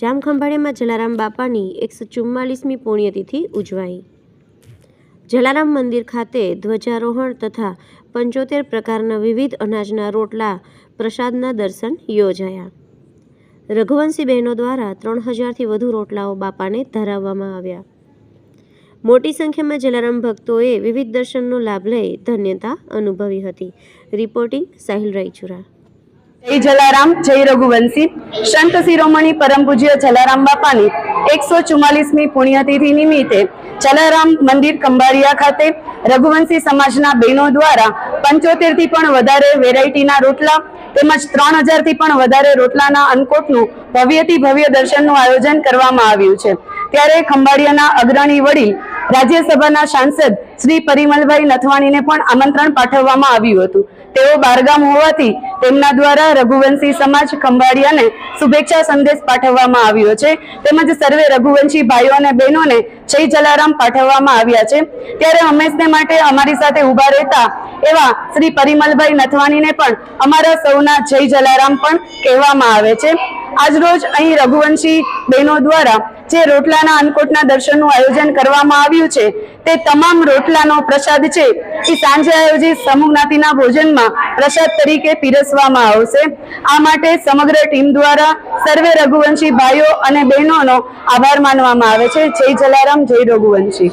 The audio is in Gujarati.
જામખંભાળિયામાં જલારામ બાપાની એકસો ચુમ્માલીસમી પુણ્યતિથિ ઉજવાઈ. જલારામ મંદિર ખાતે ધ્વજારોહણ તથા પંચોતેર પ્રકારના વિવિધ અનાજના રોટલા, પ્રસાદના દર્શન યોજાયા. રઘુવંશી બહેનો દ્વારા ત્રણ હજારથી વધુ રોટલાઓ બાપાને ધરાવવામાં આવ્યા. મોટી સંખ્યામાં જલારામ ભક્તોએ વિવિધ દર્શનનો લાભ લઈ ધન્યતા અનુભવી હતી. રિપોર્ટિંગ સાહિલ રાયચુરા. જય જલારામ, જય રઘુવંશી. સંત શિરોમણી પરમ પૂજ્ય જલારામ બાપાની એકસો ચુમ્માલીસમી પુણ્યતિથિ નિમિત્તે જલારામ મંદિર કંબારિયા ખાતે રઘુવંશી સમાજના બહેનો દ્વારા પંચોતેરથી પણ વધારે વેરાયટીના રોટલા તેમજ ત્રણ હજારથી પણ વધારે રોટલાના અન્નકોટનું ભવ્યથી ભવ્ય દર્શનનું આયોજન કરવામાં આવ્યું છે. ત્યારે ખંભાળિયાના અગ્રણી વડીલ રાજ્યસભાના સાંસદ શ્રી પરિમલભાઈ નથવાણીને પણ આમંત્રણ પાઠવવામાં આવ્યું હતું. તેઓ બારગામ હોવાથી તેમના દ્વારા રઘુવંશી સમાજ ખંભાળિયાને શુભેચ્છા સંદેશ પાઠવવામાં આવ્યો છે. તેમજ સર્વે રઘુવંશી ભાઈઓ અને બહેનોને જય જલારામ પાઠવવામાં આવ્યા છે. ત્યારે હંમેશને માટે અમારી સાથે ઊભા રહેતા એવા શ્રી પરિમલભાઈ નથવાણીને પણ અમારા સૌના જય જલારામ પણ કહેવામાં આવે છે. આજરોજ અહીં રઘુવંશી બહેનો દ્વારા જે રોટલાના અન્નકોટના દર્શનનું આયોજન કરવામાં આવ્યું છે, તે તમામ રોટલાનો પ્રસાદ છે, એ સાંજે આયોજિત સમૂહ જ્ઞાતિના ભોજનમાં પ્રસાદ તરીકે પીરસવામાં આવશે. આ માટે સમગ્ર ટીમ દ્વારા સર્વે રઘુવંશી ભાઈઓ અને બહેનોનો આભાર માનવામાં આવે છે. જય જલારામ, જય રઘુવંશી.